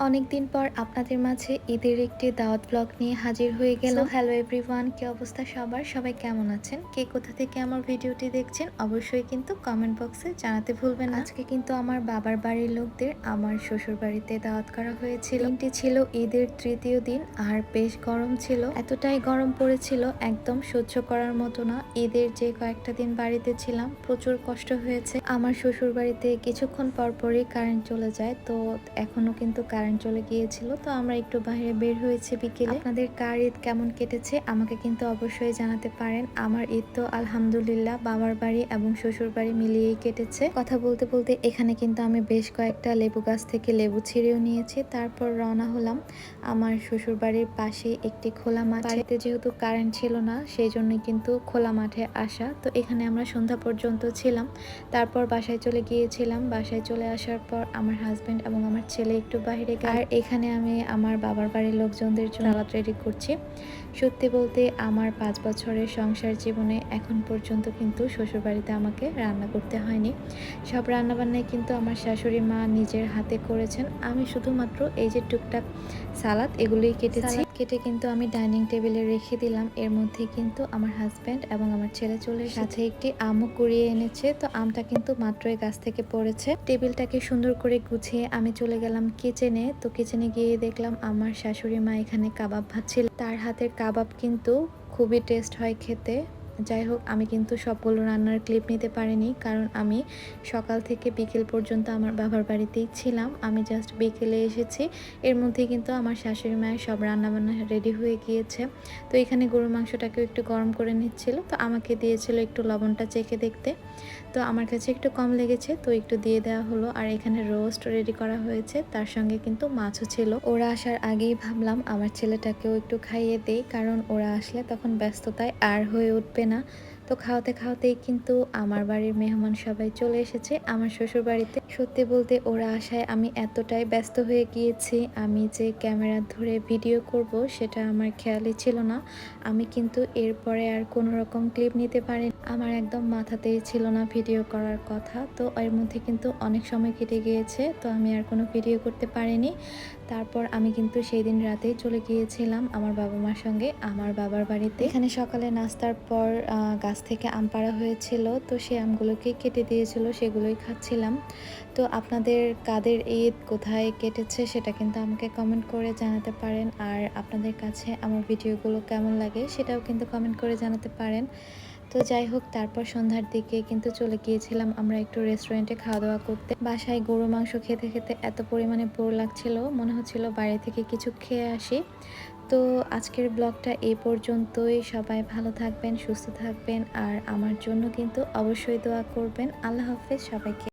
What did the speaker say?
অনেকদিন পর আপনাদের মাঝে ঈদের একটি দাওয়াত ব্লগ নিয়ে হাজির হয়ে গেল হ্যালো এভরিওয়ান কি অবস্থা সবার? সবাই কেমন আছেন? কে কোথা থেকে আমার ভিডিওটি দেখছেন অবশ্যই কিন্তু কমেন্ট বক্সে জানাতে ভুলবেন না। আজকে কিন্তু আমার বাবার বাড়ির লোকদের আমার শ্বশুর বাড়িতে দাওয়াত করা হয়েছিল। দিনটি ছিল ঈদের তৃতীয় দিন আর বেশ গরম ছিল। এতটাই গরম পড়েছিল একদম সহ্য করার মতো না। ঈদের যে কয়েকটা দিন বাড়িতে ছিলাম প্রচুর কষ্ট হয়েছে। আমার শ্বশুর বাড়িতে কিছুক্ষণ পর পরই কারেন্ট চলে যায় তো এখনও কিন্তু কারেন্ট চলে গিয়েছিল, তো আমরা একটু বাইরে বের হয়েছে বিকেলে। আপনাদের কার ঈদ কেমন কেটেছে, আমাকে কিন্তু অবশ্যই জানাতে পারেন। আমার ঈদ তো আলহামদুলিল্লাহ বাবার বাড়ি এবং শ্বশুর বাড়ি মিলিয়েই কেটেছে। কথা বলতে বলতে এখানে কিন্তু আমি বেশ কয়েকটা লেবু গাছ থেকে লেবু ছিঁড়েও নিয়েছি, তারপর রওনা হলাম আমার শ্বশুর বাড়ির পাশে একটি খোলা মাঠ। যেহেতু কারেন্ট ছিল না, সেই জন্য কিন্তু খোলা মাঠে আসা। তো এখানে আমরা সন্ধ্যা পর্যন্ত ছিলাম, তারপর বাসায় চলে গিয়েছিলাম। বাসায় চলে আসার পর আমার হাজবেন্ড এবং আমার ছেলে একটু বাইরে আর এখানে আমি আমার বাবার বাড়ির লোকজনদের জন্য সালাদ রেডি করছি। সত্যি বলতে আমার পাঁচ বছরের সংসার জীবনে এখন পর্যন্ত কিন্তু শ্বশুরবাড়িতে আমাকে রান্না করতে হয়নি। সব রান্নাবান্নাই কিন্তু আমার শাশুড়ি মা নিজের হাতে করেছেন। আমি শুধুমাত্র এই যে টুকটাক সালাদ এগুলোই কেটেছি। কেটে কিন্তু আমি ডাইনিং টেবিলে রেখে দিলাম। এর মধ্যে কিন্তু আমার হাজব্যান্ড এবং আমার ছেলে চলে সাথে একটি আমও কুড়িয়ে এনেছে। তো আমটা কিন্তু মাত্রই গাছ থেকে পড়েছে। টেবিলটাকে সুন্দর করে গুছিয়ে আমি চলে গেলাম কিচেনে। তো কিচেনে গিয়ে দেখলাম আমার শাশুড়ি মা এখানে কাবাব ভাজছিল। তার হাতের কাবাব কিন্তু খুবই টেস্ট হয় খেতে। যাই হোক, আমি কিন্তু সবগুলো রান্নার ক্লিপ নিতে পারিনি, কারণ আমি সকাল থেকে বিকেল পর্যন্ত আমার বাবার বাড়িতেই ছিলাম। আমি জাস্ট বিকেলে এসেছি। এর মধ্যে কিন্তু আমার শাশুড়ি মায়ের সব রান্নাবান্না রেডি হয়ে গিয়েছে। তো এখানে গরুর মাংসটাকেও একটু গরম করে নিচ্ছিল। তো আমাকে দিয়েছিল একটু লবণটা চেখে দেখতে। তো আমার কাছে একটু কম লেগেছে, তো একটু দিয়ে দেওয়া হলো। আর এখানে রোস্ট রেডি করা হয়েছে। তার সঙ্গে কিন্তু মাছও ছিল। ওরা আসার আগেই ভাবলাম আমার ছেলেটাকেও একটু খাইয়ে দেই, কারণ ওরা আসলে তখন ব্যস্ততায় আর হয়ে উঠবে না তো খাওয়াতে খাওয়াতেই কিন্তু আমার বাড়ির মেহমান সবাই চলে এসেছে আমার শ্বশুর বাড়িতে সত্যি বলতে ওরা আসায় আমি এতটাই ব্যস্ত হয়ে গিয়েছি আমি যে ক্যামেরা ধরে ভিডিও করব সেটা আমার খেয়ালই ছিল না। আমি কিন্তু এরপরে আর কোনো রকম ক্লিপ নিতে পারি আমার একদম মাথাতেই ছিল না ভিডিও করার কথা তো এর মধ্যে কিন্তু অনেক সময় কেটে গিয়েছে তো আমি আর কোনো ভিডিও করতে পারিনি। তারপর আমি কিন্তু সেই দিন রাতেই চলে গিয়েছিলাম আমার বাবা মার সঙ্গে আমার বাবার বাড়িতে। এখানে সকালে নাস্তার পর আহ, গাছ থেকে আম পাড়া হয়েছিল, তো সেই আমগুলোকেই কেটে দিয়েছিল, সেগুলোই খাচ্ছিলাম। তো আপনাদের কাদের ঈদ কোথায় কেটেছে সেটা কিন্তু আমাকে কমেন্ট করে জানাতে পারেন, আর আপনাদের কাছে আমার ভিডিওগুলো কেমন লাগে সেটাও কিন্তু কমেন্ট করে জানাতে পারেন। তো যাই হোক, তারপর সন্ধ্যার দিকে কিন্তু চলে গিয়েছিলাম আমরা একটু রেস্টুরেন্টে খাওয়া দাওয়া করতে। বাসায় গরু মাংস খেতে খেতে এত পরিমাণে বোর লাগছিল, মনে হচ্ছিল বাইরে থেকে কিছু খেয়ে আসি। তো আজকের ব্লগটা এ পর্যন্তই। সবাই ভালো থাকবেন, সুস্থ থাকবেন, আর আমার জন্য কিন্তু অবশ্যই দোয়া করবেন। আল্লাহ হাফেজ, সবাইকে।